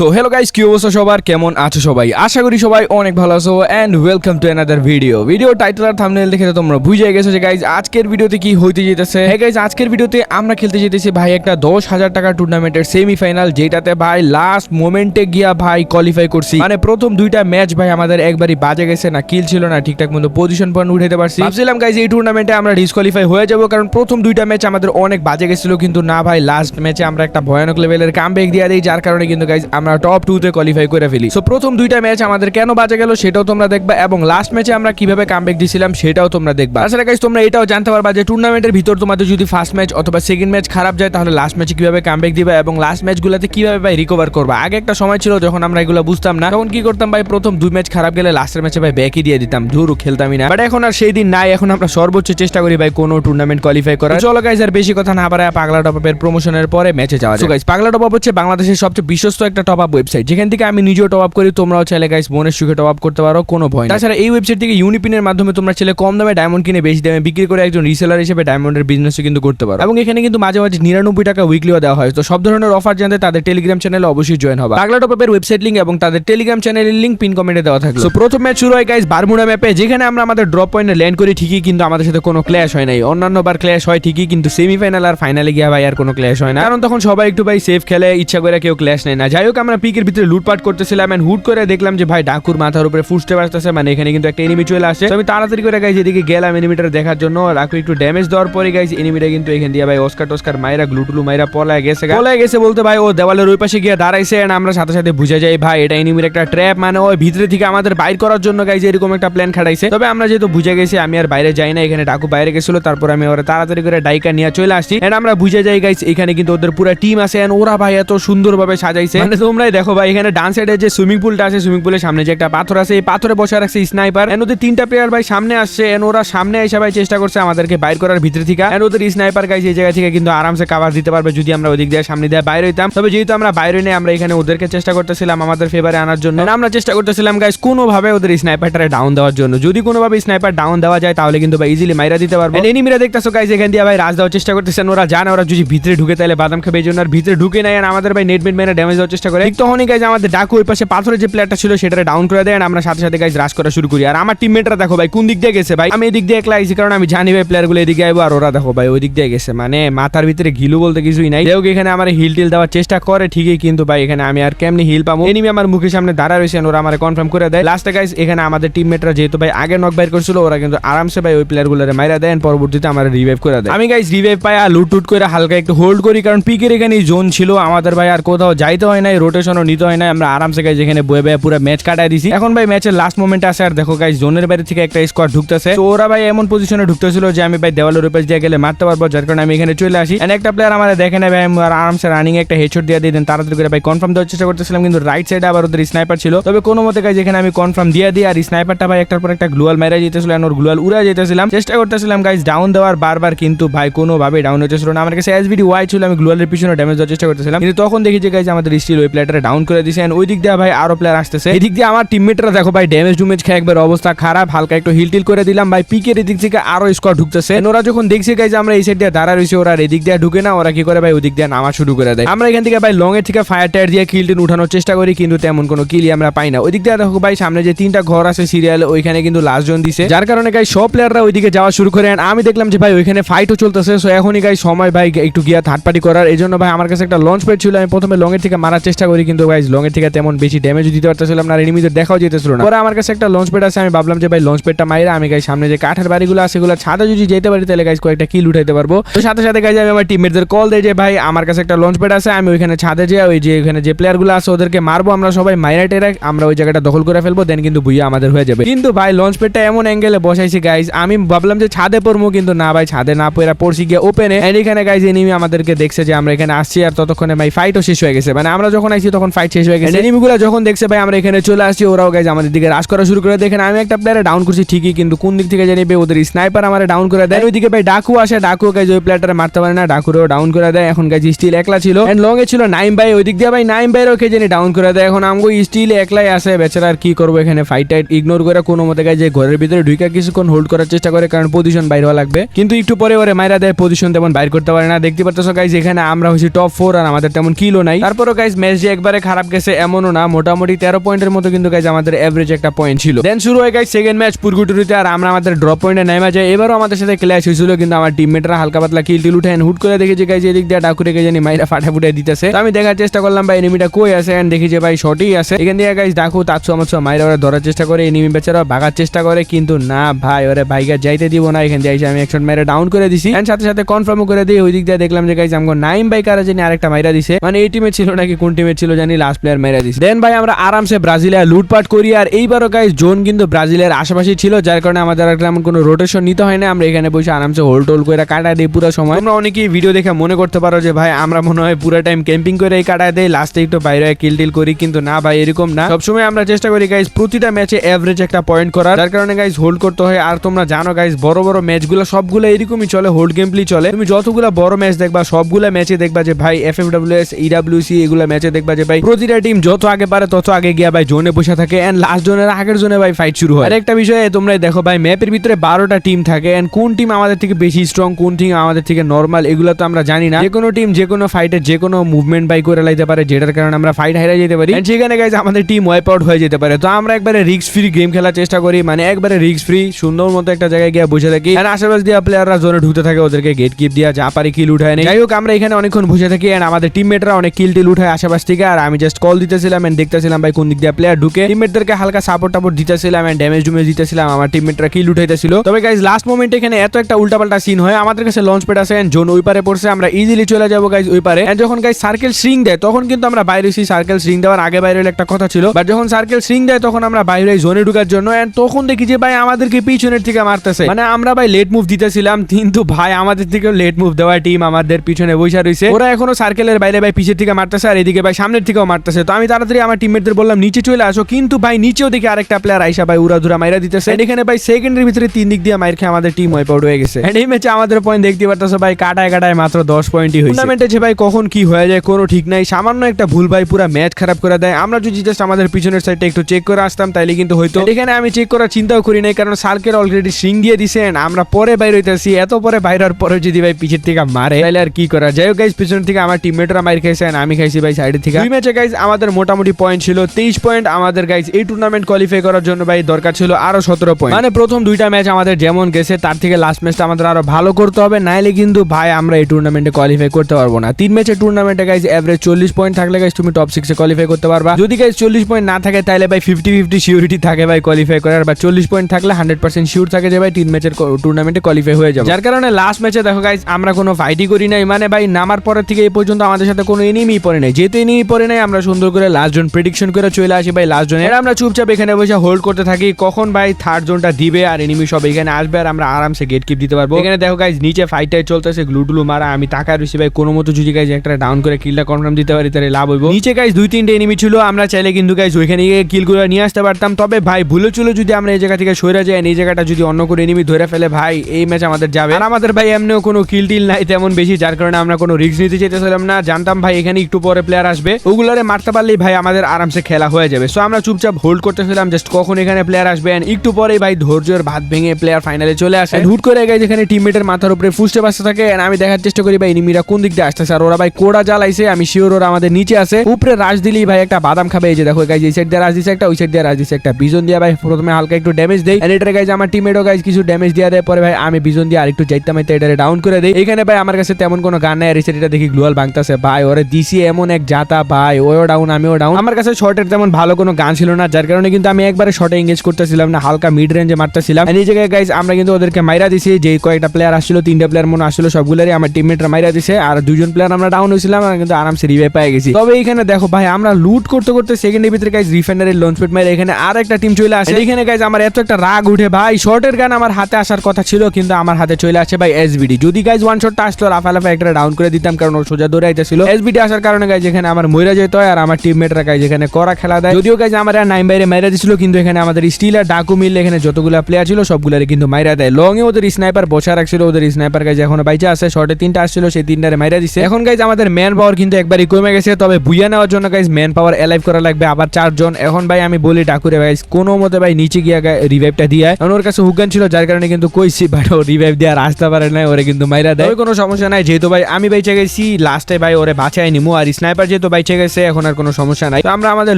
So hello guys কি অবস্থা সবার? কেমন আছো সবাই? আশা করি সবাই অনেক ভালো আছো and welcome to another video video title R thumbnail দেখে তো তোমরা বুঝে গেছো যে গাইস আজকের ভিডিওতে কি হইতে যেতেছে? হ্যাঁ গাইস আজকের ভিডিওতে আমরা খেলতে যেতেছি ভাই একটা দশ হাজার টাকা টুর্নামেন্টের সেমিফাইনাল যেটাতে ভাই লাস্ট মোমেন্টে গিয়া ভাই কোয়ালিফাই করছি। মানে প্রথম দুইটা ম্যাচ ভাই আমাদের একবারই বাজে গেছে, না কিল ছিল, না ঠিকঠাক মতো পজিশন পয়েন্ট উঠাতে পারছি। ভাবছিলাম গাইস এই টুর্নামেন্টে আমরা ডিসকোয়ালিফাই হয়ে যাব, কারণ প্রথম দুইটা ম্যাচ আমাদের অনেক বাজে গেছিল, কিন্তু না ভাই লাস্ট ম্যাচে আমরা একটা ভয়ানক লেভেলের কাম ব্যাক দিয়ে দিই, যার কারণে কিন্তু গাইজ আমরা টপ টু তে কোয়ালিফাই করে ফেলি। সো প্রথম দুইটা ম্যাচ আমাদের কেন বাজে গেল সেটাও তোমরা দেখবা এবং লাস্ট ম্যাচে আমরা কীভাবে কাম ব্যাক দিছিলাম সেটাও তোমরা দেখবা। আসলে গাইজ তোমরা এটাও জানতে পারবা যে টুর্নামেন্টের ভিতর তোমাদের যদি ফার্স্ট ম্যাচ অথবা সেকেন্ড ম্যাচ খারাপ যায়, তাহলে লাস্ট ম্যাচে কীভাবে কাম ব্যাক দিবা এবং লাস্ট ম্যাচগুলোতে কীভাবে ভাই রিকভার করবা? আগে একটা সময় ছিল যখন আমরা এগুলো বুঝতাম না। তখন কি করতাম ভাই, প্রথম দুই ম্যাচ খারাপ গেলে লাস্টের ম্যাচে ভাই ব্যাকই দিয়ে দিতাম। ধুরু, খেলতামই না। বাট এখন আর সেই দিন নাই, এখন আমরা সর্বোচ্চ চেষ্টা করি ভাই কোনো টুর্নামেন্ট কোয়ালিফাই করার। চলো গাইজ আর বেশি কথা না বাড়ায় পাগলা টপ টপের প্রমোশনের পরে ম্যাচে যাওয়া যায় গাইজ পাগলা টপ হচ্ছে বাংলাদেশের সবচেয়ে বিশ্বস্ত একটা টপ আপ ওয়েবসাইট যেখান থেকে আমি নিজেও টপ আপ করি, তোমরাও চাইলে গাইজ মনের সুখে টপ আপ করতে পারো, কোনো ভয় তাছাড়া এই ওয়েবসাইট থেকে ইউনিপিনের মাধ্যমে তোমরা চাইলে কম দামে ডায়মন্ড কিনে বেশি দামে বিক্রি করে একজন রিসেলার হিসেবে ডায়মন্ডের বিজনেসও কিন্তু করতে পারো। এবং এখানে কিন্তু মাঝে মাঝে নিরানব্বই টাকা উইকলিও দেওয়া হয়। তো সব ধরনের অফার জানতে তাদের টেলিগ্রাম চ্যানেলে অবশ্যই জয়েন হবে। পাগলা টপ আপের ওয়েবসাইট লিঙ্ক এবং তাদের টেলিগ্রাম চ্যানেলের লিঙ্ক পিন কমেন্টে দেওয়া থাকবে তো প্রথম ম্যাচ শুরু হয় গাইজ বারমুডা ম্যাপে যেখানে আমরা আমাদের ড্রপ পয়েন্টে ল্যান্ড করি ঠিকই, কিন্তু আমাদের সাথে কোনো ক্ল্যাশ হয় নাই। অন্যান্য বার ক্ল্যাশ হয় ঠিকই, কিন্তু সেমিফাইনাল আর ফাইনালে গিয়ে ভাই আর কোনো ক্ল্যাশ হয় না। কারণ তখন সবাই একটু ভাই সেফ খেলে, ইচ্ছা করে কেউ ক্ল্যাশ নেয় না। যাই হোক আমরা পিকের ভিতরে লুটপাট করতেছিলাম এন্ড হুট করে দেখলাম যে ভাই ডাকুর মাথার উপরে ফুটস্টেপ আসতেছে মানে এখানে কিন্তু একটা এনিমি চলে আসে। আমি তাড়াতাড়ি করে গাইজ এদিকে গেলাম এনিমিটার দেখার জন্য। ডাকু একটু ড্যামেজ দেওয়ার পরে গাইজ এনিমিটা কিন্তু এখান দিয়ে ভাই অস্কার টস্কার মাইরা, গ্লুটুলু মাইরা পলায় গেছে পলায় গেছে বলতে ভাই ও দেওয়ালের ওই পাশে গিয়ে দাঁড়াইছে and আমরা সাথে সাথে বুঝে যাই, ভাই এটা এনিমির একটা ট্র্যাপ মানে ওই ভিতরে থেকে আমাদের বাইর করার জন্য গাইজ এরকম একটা প্ল্যান খাটাইছে। তবে আমরা যেহেতু বুঝে গেছি, আমি আর বাইরে যাই না এখানে ডাকু বাইরে গেছিল, তারপর আমি ওরা তাড়াতাড়ি করে ডাইকা নিয়ে চলে আসছি। এন্ড আমরা বুঝে যাই গাইজ এখানে কিন্তু ওদের পুরো টিম আছে and ওরা ভাই এত সুন্দরভাবে সাজাইছে। মানে তোমরাই দেখো ভাই, এখানে ডান সাইডে যে সুইমিং পুলটা আছে সুইমিং পুলের সামনে যে একটা পাথর আছে, এই পাথরে বসে রাখছে স্নাইপার এন্ড ওদের তিনটা প্লেয়ার ভাই সামনে আসছে, এন ওরা সামনে এসে ভাই চেষ্টা করছে আমাদেরকে বাইর করার ভিতরে থেকে। এন্ড ওদের স্নাইপার গাইজ এই জায়গা থেকে কিন্তু আরামসে কাভার দিতে পারবে যদি আমরা ওদিক দিয়ে সামনে দিয়ে বাইরে হইতাম। তবে যেহেতু আমরা বাইরে নেই, আমরা এখানে ওদেরকে চেষ্টা করতেছিলাম আমাদের ফেভারে আনার জন্য। আমরা চেষ্টা করতেছিলাম গাইজ কোনোভাবে ওদের স্নাইপারটারে ডাউন দেওয়ার জন্য। যদি কোনোভাবে স্নাইপার ডাউন দেওয়া যায়, তাহলে কিন্তু ভাই ইজিলি মাইরা দিতে পারব। এনিমিরা দেখতেছো গাইজ এখান দিয়ে ভাই রাজ দেওয়ার চেষ্টা করতেছেন ওরা জানে, ওরা যদি ভিতরে ঢুকে তাহলে বাদাম খাবে, এই জন্য আর ভিতরে ঢুকে নেয় আর আমাদের ভাই নেট মেট মেরে ড্যামেজ দেওয়ার চেষ্টা ঠিক তখনই গাইজ আমাদের ডাকু ওই পাশে পাথরের যে প্লেয়ারটা ছিল সেটা ডাউন করে দেয় আমরা সাথে সাথে গাইজ রাশ করা শুরু করি। আর আমার টিমমেটরা দেখো ভাই, কোন দিক দিয়ে গেছে ভাই? আমি এদিক দিয়ে একলা আইছি কারণ আমি জানি ভাই প্লেয়ারগুলো এদিকে আইবো আর ওরা দেখো ভাই ওই দিক দিয়ে গেছে। মানে মাথার ভিতরে ঘিলু বলতে কিছুই নাই। কেউ এখানে আমার হিল টিল দেওয়ার চেষ্টা করে, ঠিকই কিন্তু ভাই, এখানে আমি আর কেমনি হিল পাবো? এনিমি আমার মুখের সামনে দাঁড়া রয়েছে ওরা আমার কনফার্ম করে দেয়। লাস্টে গাইজ এখানে আমাদের টিমমেটরা যেহেতু ভাই আগে নক বাইর করছিল, ওরা কিন্তু আরামসে ভাই ওই প্লেয়ার গুলোরে মাইরা দেন পরবর্তীতে আমার রিভাইভ করে দেয়। আমি গাইজ রিভাইভ পাই আর লুট টুট করে হালকা একটু হোল্ড করি, কারণ পিকের এখানে জোন ছিল। আমাদের ভাই আর কোথাও যাইতে হয় নাই রোটেশনও নিতে হয় না আমরা আরামসে গাইজ এখানে বয়ে বয়ে পুরো ম্যাচ কাটাই দিছি। এখন ভাই ম্যাচের লাস্ট মোমেন্ট আছে, আর দেখো গাইজ জোনের বাইরে থেকে একটা স্কোয়াড ঢুকতেছে। তো ওরা ভাই এমন পজিশনে ঢুকতেছিল যে আমি ভাই দেওয়ালের উপর দিয়ে গেলে মারতে পারব, যার কারণে আমি এখানে চলে আসি। And একটা প্লেয়ার আমাদের দেখে আমি আর আরামসে রানিং একটা হেডশট দিয়ে দিয়ে দেন, তাড়াতাড়ি করে ভাই কনফার্ম দেওয়ার চেষ্টা করতেছিলাম, কিন্তু রাইট সাইডে আবার ওদের স্নাইপার ছিল। তবে কোনো মতে গাইজ এখানে আমি কনফার্ম দিয়ে দিই, আর স্নাইপারটা ভাই একটার পর একটা গ্লোয়াল মেরে যেতেছিল and ওর গ্লুয়াল উড়া যেতেছিলাম চেষ্টা করতেছিলাম গাইজ ডাউন দেওয়ার বারবার, কিন্তু ভাই কোনোভাবে ডাউন হতেছিল না। আমার কাছে এসবিডি ওয়াই ছিল, আমি গ্লুয়ালের পিছনে ড্যামেজ দেওয়ার চেষ্টা করতেছিলাম। কিন্তু তখন দেখি যে গাইজ আমাদের স্টিল ওই প্লেয়ারটা ডাউন করে দিয়েছে and ওই দিক দিয়ে ভাই আরও প্লেয়ার আসতেছে। এই দিক দিয়ে আমার টিমমেটরা দেখো ভাই ড্যামেজ ডুমেজ খেয়ে একবার অবস্থা খারাপ, হালকা একটু হিল টিল করে দিলাম। ভাই পিকের এদিক থেকে আরও স্কোয়াড ঢুকতেছে। ওরা যখন দেখছে গাইজ আমরা এই সাইড দিয়ে দাঁড়া রয়েছে, ওরা এদিক দিয়ে ঢুকে না, ওরা কি করে ভাই ওদিক দিয়ে নামা শুরু করে দেয়। আমরা এখান থেকে ভাই লং এর থেকে ফায়ার টায়ার দিয়ে কিল টিল উঠানোর চেষ্টা করি, কিন্তু তেমন কোনো কিলই আমরা পাই না। ওই দিক দিয়ে দেখো ভাই সামনে যে তিনটা ঘর আছে সিরিয়াল ওইখানে কিন্তু লাস্ট জন দিছে। যার কারণে গাই সব প্লেয়াররা ওইদিকে যাওয়া শুরু করে আমি দেখলাম যে ভাই ওইখানে ফাইটও চলতেছে। সো এখনই গাই সময় ভাই একটু গিয়া থার্ড পার্টি করার। এই জন্য ভাই আমার কাছে একটা লঞ্চ প্যাড ছিল, আমি প্রথমে লং এর থেকে মারার চেষ্টা করি কিন্তু গাইজ লং এর থেকে তেমন বেশি ড্যামেজ দিতে পারতেছিলাম না, আর এনিমিদের দেখাও যেতেছিল না। পরে আমার কাছে একটা লঞ্চ প্যাড আছে, আমি ভাবলাম যে ভাই লঞ্চ প্যাডটা মাইরা আমি গাই সামনে যে কাঠের বাড়িগুলো আছে সেগুলো ছাদে যদি যেতে পারি তাহলে গাইজ কয়েকটা কিল উঠাইতে পারব। তো সাথে সাথে গাইজ আমি আমার টিমমেটদের কল দেয় যে ভাই, আমার কাছে একটা লঞ্চ প্যাড আছে, আমি ওইখানে ছাদে যে ওই যে ওইখানে যে প্লেয়ারগুলো আছে, ওদেরকে মারবো, আমরা সবাই মাইরা টেরা, আমরা ওই জায়গাটা দখল করে ফেলব দেন কিন্তু বুইয়া আমাদের হয়ে যাবে। কিন্তু ভাই লঞ্চ প্যাডটা এমন অ্যাঙ্গেলে বসাইছি গাইজ আমি ভাবলাম যে ছাদে পড়ব, কিন্তু না ভাই, ছাদে না পড়া পড়ছি গিয়ে ওপেনে এখানে গাইজ এনিমি আমাদেরকে দেখছে যে আমরা এখানে আসছি, আর ততক্ষণে ভাই ফাইটও শেষ হয়ে গেছে। মানে আমরা যখন আইছি তখন ফাইট শেষ হয়ে গেছে। এনিমিগুলো যখন দেখছে ভাই আমরা এখানে চলে আসছি ওরাও গাইজ আমাদের দিকে রাশ করা শুরু করে দেখেন আমি একটা প্লেয়ারে ডাউন করছি ঠিকই কিন্তু কোন দিক থেকে জানিবে ওদের স্নাইপার আমার ডাউন করে দেয়। ওইদিকে ভাই ডাকু আসে ডাকু গাইজ ওই প্লেয়ারটারে মারতে পারে না ডাকুরেও ডাউন করে দেয়। এখন গাইজ স্টিল একলা ছিল। এন্ড লং এ ছিল নাইম ভাই ওই দিক দিয়ে ভাই নাইম ভাইয়েরও কে জানি ডাউন করে দেয়। এখন আমগো স্টিল একলাই আসে বেচারা আর কি করব এখানে ফাইট টাইট ইগনোর করে কোনো মতে গাইজ ঘরের ভিতরে ঢুকে কিছুক্ষণ হোল্ড করার চেষ্টা করে কারণ পজিশন বাইর হওয়া লাগবে। কিন্তু একটু পরে ওরে মাইরা দেয় পজিশন তেমন বাইর করতে পারে না। দেখতে পারতেছো গাইজ এখানে আমরা হচ্ছি টপ ফোর আর আমাদের তেমন কিলো নাই। তারপরও গাইজ ম্যাচ একবারে খারাপ গেছে এমনও না। মোটামুটি তেরো পয়েন্টের মতো কিন্তু গাইজ আমাদের এভারেজ একটা পয়েন্ট ছিল। দেন শুরু হয়ে গাইজ সেকেন্ড ম্যাচ পুরগুটুরিতে আর আমরা আমাদের ড্রপ পয়েন্টে নেমে যাই। এবারও আমাদের সাথে ক্ল্যাশ হয়েছিল কিন্তু আমার টিমমেটরা হালকা পাতলা কিল টিল উঠেন হুট করে দেখেছি গাইজ এদিক দিয়ে ডাকুরে কে জানি মাইরা ফাটা ফুটে দিতেছে। আমি দেখার চেষ্টা করলাম ভাই এনিমিটা কই আছে and দেখি যে ভাই শর্টই আছে। এখান দিয়ে গাইজ ডাকু তাৎসু আমার মাইরা ওরা ধরার চেষ্টা করে এনিমি বেচারা ভাগার চেষ্টা করে, কিন্তু না ভাই, ওরে ভাইকে যাইতে দিব না। এখান দিয়ে আমি একশন মেরে ডাউন করে দিছি। And সাথে সাথে কনফার্ম করে দিই ওই দিক দিয়ে দেখলাম যে গাইজ আমগো নাইম ভাই কারা জানি আরেকটা মাইরা দিছে। মানে এই টিমে ছিল নাকি কোন টিমে ছিল জানি লাস্ট প্লেয়ার মেরে দিছে। দেন ভাই, আমরা আরামসে ব্রাজিলিয়া লুটপাট করি আর এইবারও গাইজ জোন কিন্তু ব্রাজিলের আশেপাশে ছিল, যার কারণে আমাদের আর তেমন কোনো রোটেশন নিতে হয় না আমরা এখানে বসে আরামসে হোল টোল করে কাটা দিই পুরো সময়। তোমরা অনেকেই ভিডিও দেখে মনে করতে পারো যে, ভাই, আমরা মনে হয় পুরো টাইম ক্যাম্পিং করে এই কাটায় দেয় লাস্টে একটু বাইরে কিল টিল করি, কিন্তু না ভাই, এরকম না। সবসময় আমরা চেষ্টা করি গাইজ প্রতিটা ম্যাচে এভারেজ একটা পয়েন্ট করার। যার কারণে গাইজ হোল্ড করতে হয়। আর তোমরা জানো গাইজ বড় বড় ম্যাচগুলো সবগুলো এরকমই চলে হোল্ড গেমপ্লি চলে। তুমি যতগুলো বড় ম্যাচ দেখবা, সবগুলো ম্যাচে দেখবা যে, ভাই F F W S EWC এগুলো ম্যাচে দেখবা যে ভাই প্রতিটা টিম যত আগে পারে তত আগে গিয়া ভাই জোনে বসে থাকে এন্ড লাস্ট জোনের আগের জোনে ভাই ফাইট শুরু হয়। আর একটা বিষয়ে তোমরা দেখো ভাই ম্যাপের ভিতরে বারোটা টিম থাকে এন্ড কোন টিম আমাদের থেকে বেশি স্ট্রং কোন টিম আমাদের থেকে নর্মাল এগুলো তো আমরা জানি না। যে কোনো টিম যে কোনো ফাইটে যে কোনো মুভমেন্ট বাই করে লাইতে পারে, যেটার কারণে আমরা ফাইট হারা যেতে পারি। সেখানে গাইজ আমাদের টিম ওয়াইপ আউট হয়ে যেতে পারে। তো আমরা একবারে রিস্ক ফ্রি গেম খেলার চেষ্টা করি মানে একবারে রিক্স ফ্রি সুন্দর মতো একটা জায়গায় গিয়ে বসে থাকি। আর আশেপাশ দিয়ে প্লেয়াররা জোনে ঢুকতে থাকে, ওদেরকে গেট কিপ দিয়া, যা পারি কিল উঠায় নেই। যাই হোক, আমরা এখানে অনেকক্ষণ বসে থাকি এন্ড আমাদের টিমমেটরা অনেক কিল টিল উঠায় আশেপাশ থেকে আর আমি জাস্ট কল দিতেছিলাম এন্ড দেখতেছিলাম ভাই কোন দিক দিয়ে প্লেয়ার ঢুকে। টিমমেটদেরকে হালকা সাপোর্ট টাপোর্ট দিতেছিলাম এন্ড ড্যামেজ ডুমেজ দিতেছিলাম। আমার টিমমেটরা কিল উঠাইতেছিল। তবে গাইজ লাস্ট মোমেন্ট এখানে এত একটা উল্টাপাল্টা সিন হয়। আমাদের কাছে লঞ্চ প্যাড আছে জোন ওই পারে পড়ছে। আমরা ইজিলি চলে যাব গাইজ ওই পারে। And যখন গাইজ সার্কেল স্ট্রিং দেয়, তখন কিন্তু আমরা বাইরে সার্কেল স্ট্রিং দেওয়ার আগে বাইরে একটা কথা ছিল। বাট যখন সার্কেল স্ট্রিং দেয়, তখন আমরা বাইরে জোনে ঢুকার জন্য এন্ড তখন দেখি যে ভাই আমাদেরকে পিছনের থেকে মারতেছে। মানে আমরা ভাই লেট মুভ দিতেছিলাম, কিন্তু ভাই আমাদের থেকে লেট মুভ দেওয়া টিম আমাদের পিছনে বসে রয়েছে ওরা এখনও সার্কেলের বাইরে ভাই পিছের থেকে মারতেছে। আর এদিকে ভাই সামনের থেকেও মারতেছে। তো আমি তাড়াতাড়ি আমার টিমমেটদের বললাম নিচে চলে আসো। কিন্তু ভাই নিচেও দেখি আরেকটা প্লেয়ার আইসা ভাই উড়া ধুরা মাইরা দিতেছে। এখানে ভাই সেকেন্ডের ভিতরে তিন দিক দিয়ে মাইর খেয়ে আমাদের টিম ওয়াইপ আউট হয়ে গেছে। এই ম্যাচে আমাদের পয়েন্ট দেখতে পারতেছো ভাই কাটায় কাটায় মাত্র দশ পয়েন্টই হয়েছে টুর্নামেন্টে যে ভাই কখন কি হয়ে যায় কোনো ঠিক নাই। সামান্য একটা ভুল ভাই পুরো ম্যাচ খারাপ করে দেয়। আমরা যদি জাস্ট আমাদের পিছনের সাইডটা একটু চেক করে আসতাম তাইলে কিন্তু হয়তো এখানে আমি চেক করার চিন্তাও করি নাই কারণ সার্কেল অলরেডি সিং দিয়ে দিছে and আমরা পরে বাইর হইতেছি। এত পরে বাইরের পরে যদি ভাই পিছের থেকে মারে তাহলে আর কি করা যাই হোক গাইজ পিছন থেকে আমার টিমমেটরা মার খাইছে আমি খাইছি ভাই সাইডের থেকে দুই ম্যাচে গাইজ আমাদের মোটামুটি পয়েন্ট ছিল তেইশ পয়েন্ট আমাদের গাইজ এই টুর্নামেন্ট কোয়ালিফাই করার জন্য ভাই দরকার ছিল আরও সতেরো পয়েন্ট মানে প্রথম দুইটা ম্যাচ আমাদের যেমন গেছে তার থেকে লাস্ট ম্যাচটা আমাদের আরও ভালো করতে হবে নাইলে কিন্তু ভাই আমরা এই টুর্নামেন্টে কোয়ালিফাই করতে পারব না। তিন ম্যাচের টুর্নামেন্টে গাইজ এভারেজ চল্লিশ পয়েন্ট থাকলে গাইজ তুমি টপ সিক্সে কোয়ালিফাই করতে পারবা। যদি গাইজ চল্লিশ পয়েন্ট না থাকে তাহলে ভাই ফিফটি ফিফটি সিউরিটি থাকে ভাই কোয়ালিফাই করার বা চল্লিশ পয়েন্ট থাকলে হান্ড্রেড পার্সেন্ট শিওর থাকে যে ভাই তিন ম্যাচের টুর্নামেন্টে কোয়ালিফাই হয়ে যাবে। যার কারণে লাস্ট ম্যাচে দেখো গাইজ আমরা কোনো ফাইটই করি নাই। মানে ভাই নামার পরের থেকে এই পর্যন্ত আমাদের সাথে কোনো এনিমি পড়ে নাই। যেহেতু এনিমি পড়ে নাই, আমরা সুন্দর করে লাস্ট জোন প্রেডিকশন করে চলে আসি ভাই লাস্ট জোনে আমরা চুপচাপ এখানে বসে হোল্ড করতে থাকি, কখন ভাই থার্ড জোনটা দিবে আর এনিমি সব এখানে আসবে আর আমরা আরামসে গেট কিপ দিতে পারব। এখানে দেখো গাইজ নিচে ফাইটটাই চলতেছে গ্লুডুলু মারা, আমি টাকা রয়েছি ভাই, কোনো মতো যদি গাইজ একটা ডাউন করে কিলটা কনফার্ম দিতে পারি, তাহলে লাভ হইব। নিচে গাইজ দুই তিনটে এনিমি ছিল, আমরা চাইলে কিন্তু গাইজ ওইখানে গিয়ে কিল করে নিয়ে আসতে পারতাম। তবে ভাই, ভুলে ছিল যদি আমরা এই জায়গা থেকে সরে যাই, এই জায়গাটা যদি অন্য কোনো এনিমি ধরে ফেলে, ভাই, এই ম্যাচ আমাদের যাবে। আর আমাদের ভাই এমনিও কোনো কিল টিল নাই তেমন বেশি, যার কারণে আমরা কোনো রিস্ক নিতে চাইতেছিলাম না। জানতাম ভাই, এখানে একটু পরে প্লেয়ার আসবে। ওগুলারে মারতে পারলেই ভাই আমাদের আরামসে খেলা হয়ে যাবে। সো আমরা চুপচাপ হোল্ড করতেছিলাম জাস্ট কখন এখানে প্লেয়ার আসবে একটু পরেই ভাই ধৈর্যের ভাত ভেঙে প্লেয়ার ফাইনালে চলে আসে। হুট করে গাইজ এখানে টিমমেটের মাথার উপরে ফুসতে বাসতে থাকে আমি দেখার চেষ্টা করি ভাই এনিমিরা কোন দিক দিয়ে আসতেছে। আর ওরা ভাই কোড়া জ্বালাইছে, আমি শিওর ওরা আমাদের নিচে আছে। উপরে রাজ দিলেই ভাই একটা বাদাম খাবে। এই যে দেখো গাইজ এই সাইড দিয়ে রাজ দিছে একটা, ওই সাইড দিয়ে রাজ দিছে একটা। বিজন দিয়ে ভাই প্রথমে হালকা একটু ড্যামেজ দেই। And এটার গাইজ আমার টিমমেটও গাইজ কিছু ড্যামেজ দিয়ে দেয়। পরে ভাই আমি বিজন দিয়ে আরেকটু যাইতে মাইতে এটারে ডাউন করে দেই। এখানে ভাই আমার কাছে তেমন কোনো গান নাই। আর এটা দেখি গ্লোয়াল ভাঙতাছে। ভাই, ওরে দিছি এমন এক জাতা ভাই ওও ডাউন আমিও ডাউন আমার কাছে শর্টের তেমন ভালো কোনো গান ছিল না যার কারণে কিন্তু আমি একবারে শর্টে এঙ্গেজ করতেছিলাম না হালকা মিড রেঞ্জে মারতেছিলাম। এই জায়গায় গাইজ আমরা কিন্তু ওদেরকে মাইরা দিছি যে কয়েকটা প্লেয়ার আসছিল তিনটা প্লেয়ার মনে আসছিল সবগুলোরই আমার টিমমেটরা মাইরা দিছে আর দুজন প্লেয়ার আমরা ডাউন হয়েছিলাম আর কিন্তু আরামসে রিভাই পেয়ে গেছি। তবে এখানে দেখো ভাই আমরা লুট করতে করতে সেকেন্ডের ভিতরে গাইজ রিফাইনারের লঞ্চ পেট মারে এখানে আর একটা টিম চলে আসে। এখানে গাইজ আমার এত একটা রাগ উঠে ভাই শর্টের গান আমার হাতে আসার কথা ছিল কিন্তু আমার হাতে চলে আসে ভাই এসবিডি যদি গাইজ ওয়ান শটটা আসলো রাফা লাফা একটা ডাউন করে দিতাম কারণ ও সোজা দৌড়ে আইতেছিল এসবিডি আসার কারণে গাইজ এখানে আমার মইরা যেত হয় আর আমার টিমমেটরা গাইজ এখানে করা খেলা দেয়। যদিও গাইজ আমার নাইম বাইরে মাইরা দিছিল, কিন্তু এখানে আমাদের স্টিল আর ডাকু মিল এখানে যতগুলো প্লেয়ার ছিল সবগুলোরে কিন্তু মাইরা দেয়। লং এ ওদের স্নাইপার বসা রাখছিল, ওদের স্নাইপার গাইজ এখনও বাইচে আছে শর্টে তিনটা আসছিল, সেই তিনটারে মাইরা দিছে। এখন গাইজ আমাদের ম্যান পাওয়ার কিন্তু একবারই কমে গেছে, তবে বুইয়া নেওয়ার জন্য গাইজ ম্যান পাওয়ার অ্যালাইভ করা লাগবে আবার চারজন। এখন ভাই আমি বলি ডাকুরে ভাই, কোনো মতে ভাই নিচে গিয়া রিভাইভটা দিয়ে কারণ ওর কাছে হুগান ছিল, যার কারণে কিন্তু কইছি বাট ও রিভাইভ দিয়ে আসতে পারে না ওরে কিন্তু মাইরা দেয়। কোনো সমস্যা নাই, যেহেতু ভাই আমি বাইচে গেছি লাস্টে ভাই ওরে বাঁচাই নিমু আর স্নাইপার যেহেতু বাইচে গেছে, এখন আর কোনো সমস্যা নাই। তো আমরা আমাদের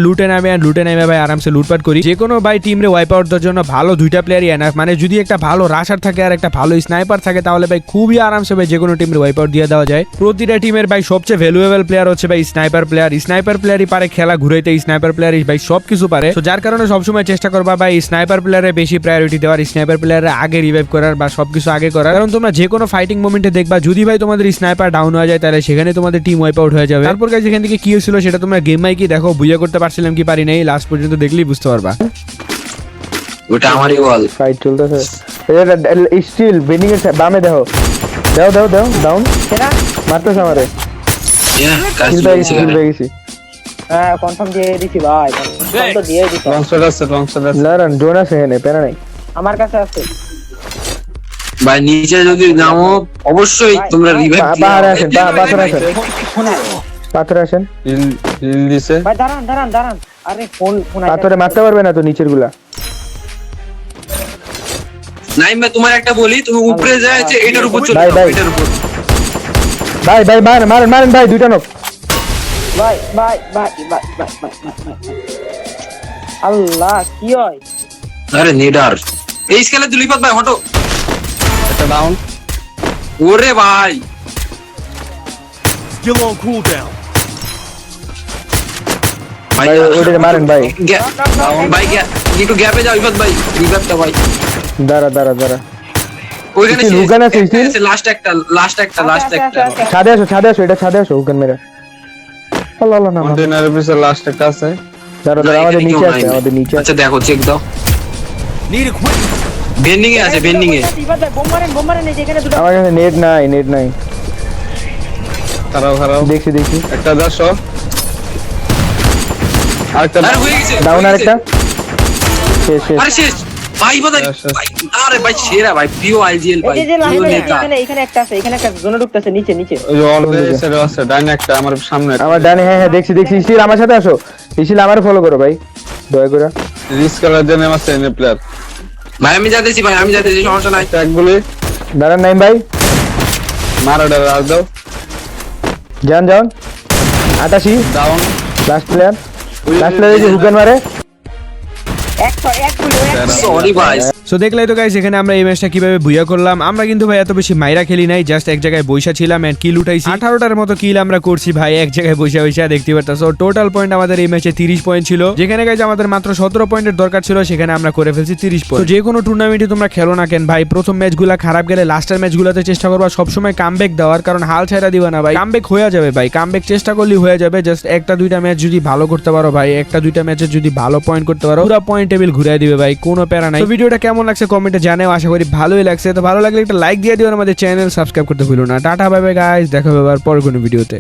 লুটে নামে আর লুটে নামে ভাই আরামসে লুটপাট করি। যে কোনো ভাই টিমরে ওয়াইপ আউট দেওয়ার জন্য ভালো দুইটা প্লেয়ারই এনাফ মানে যদি একটা ভালো রাশার থাকে আর একটা ভালো স্নাইপার থাকে, তাহলে ভাই খুবই আরামসে ভাই যে কোনো টিমের ওয়াইপ আউট দিয়ে দেওয়া যায়। প্রতিটা টিমের ভাই সবচেয়ে ভ্যালুয়েবল প্লেয়ার হচ্ছে ভাই স্নাইপার প্লেয়ার স্নাইপার প্লেয়ারই পারে খেলা ঘুরাইতে স্নাইপার প্লেয়ারই ভাই সব কিছু পারে। তো যার কারণে সবসময় চেষ্টা করবা ভাই স্নাইপার প্লেয়ারে বেশি প্রায়োরিটি দেওয়ার স্নাইপার প্লেয়ারে আগে রিভাইভ করার বা সবকিছু আগে করার। কারণ তোমরা যে কোনো ফাইটিং মোমেন্টে দেখবা, যদি ভাই তোমাদের স্নাইপার ডাউন হয়ে যায়, তাহলে সেখানে তোমাদের টিম ওয়াইপ আউট হয়ে যাবে। তারপর গাইজ এখান থেকে কি হয়েছিল সেটা তোমরা গেম মাই কি দেখো বুঝা করতে পারছিলাম কি পারি নাই লাস্ট পর্যন্ত দেখলেই বুঝতে পারবা। ওটা আমারই বল ফাইট চলতেছে। এটা স্টিল বেনিং এর বামে দেখো। দাও দাও দাও ডাউন মারতেছে আমারে। হ্যাঁ কনফার্ম দিয়ে দিছি ভাই কনফার্ম তো দিয়ে দিছি। শট আছে শট এখানে নাই। আমার কাছে আছে। ভাই নিচে যদি নামো অবশ্যই তোমরা রিভাইভ পাথরে আসেন পাথরে আসেন। হিল হিল দিছে। ভাই দাঁড়ান দাঁড়ান দাঁড়ান। আরে ফোন ফোন পাথরে মারতে পারবে না তো নিচেরগুলা নাইম ভাই তোমার একটা বলি তুমি উপরে যাচ্ছে এটার উপর চলে ভাই, যাও। এটার উপর। ভাই ভাই মারেন মারেন মারেন ভাই দুইটা নক। ভাই ভাই ভাই ভাই ভাই। আল্লাহ কি হয়? আরে নিডার। এই স্কেলে দুলিপাত ভাই হটো। একটা ডাউন ওরে ভাই। ভাই ভাই ওইটাকে মারেন ভাই গ্যা- ভাই গ্যা- একটু গ্যাপে যাও ইফাত ভাই রিভাইভটা ভাই দাঁড়া দাঁড়া দাঁড়া ওইখানে ইসিল, হুকান আছে, ইসিল? লাস্ট একটা লাস্ট একটা লাস্ট আছে, একটা আছে, আছে। ছাদে আসো ছাদে আসো এটা ছাদে আসো হুকান মেরে আল্লাহ আল্লাহ না মার। কন্টেনারের পিছনে লাস্ট একটা আছে দাঁড়া না, দাঁড়া আমাদের এখানে কেউ নিচে নাই। আছে আমাদের নিচে আছে আচ্ছা দেখো চেক দাও বেন্ডিং এ আছে বেন্ডিং এ ইবাদ ভাই বোম মারেন বোম মারেন এই যে এখানে দুটো আমার কাছে নেট নাই নেট নাই খারাপ খারাপ দেখছি দেখছি একটা দেড়শো আরেকটা আরে হয়ে গেছে ডাউন আর গেছে। একটা শেষ শেষ। আরে শেষ। ভাই আরে ভাই সেরা ভাই প্রিয় আইজিএল ভাই প্রিয় নেতা। এখানে এখানে একটা আছে এখানে একটা জোনে ঢুকতেছে নিচে নিচে। ওই যে অলরেডি সাইড আছে ডাইন একটা আমার সামনে আমার ডানে হ্যাঁ হ্যাঁ দেখছি দেখছি ইসিল আমার সাথে আসো। ইসিল আমার ফলো করো ভাই। দয়া করে। রিস্ক করার জন্য আমার সেনে প্লেয়ার ভাই আমি যাতেছি ভাই আমি যাতেছি সমস্যা নাই। ট্যাগ গুলি। দাঁড়ান নাইম ভাই। মারা ডার আর দাও। যান যান। আটাশি। ডাউন লাস্ট প্লেয়ার লাস্ট যে হুকান মারে এক এক। সরি ভাই সো দেখলাই তো গাইস এখানে আমরা এই ম্যাচটা কীভাবে বুয়া করলাম? আমরা কিন্তু ভাই এত বেশি মাইরা খেলি নাই জাস্ট এক জায়গায় বৈশা ছিলাম এন্ড কিল উঠাইছি। আঠারোটার মতো কিল আমরা করছি ভাই, এক জায়গায় বৈশা বৈশা দেখতে পারতাম টোটাল পয়েন্ট আমাদের এই ম্যাচে তিরিশ পয়েন্ট ছিল। যেখানে গাইজ আমাদের মাত্র সতেরো পয়েন্টের দরকার ছিল, সেখানে আমরা করে ফেলছি তিরিশ পয়েন্ট যে কোনো টুর্নামেন্টে তোমরা খেলো না কেন ভাই, প্রথম ম্যাচগুলো খারাপ গেলে লাস্টের ম্যাচগুলোতে চেষ্টা করবা, সবসময় কামব্যাক দেওয়ার, কারণ হাল ছাড়া দিবা না ভাই। কামব্যাক হয়ে যাবে ভাই কামব্যাক চেষ্টা করলেই হয়ে যাবে জাস্ট একটা দুইটা ম্যাচ যদি ভালো করতে পারো ভাই, একটা দুইটা ম্যাচে যদি ভালো পয়েন্ট করতে পারো, পুরো পয়েন্ট টেবিল ঘুরে দিবে ভাই, কোনো প্যারা নাই। ভিডিওটা কেমন লাগছে কমেন্টে জানাও, আশা করি ভালোই লাগছে। তো ভালো লাগলে একটা লাইক দিয়ে দিও আমাদের চ্যানেল সাবস্ক্রাইব করতে ভুলো না। টাটা ভাবে গাইস দেখা হবে আবার পরের কোনো ভিডিওতে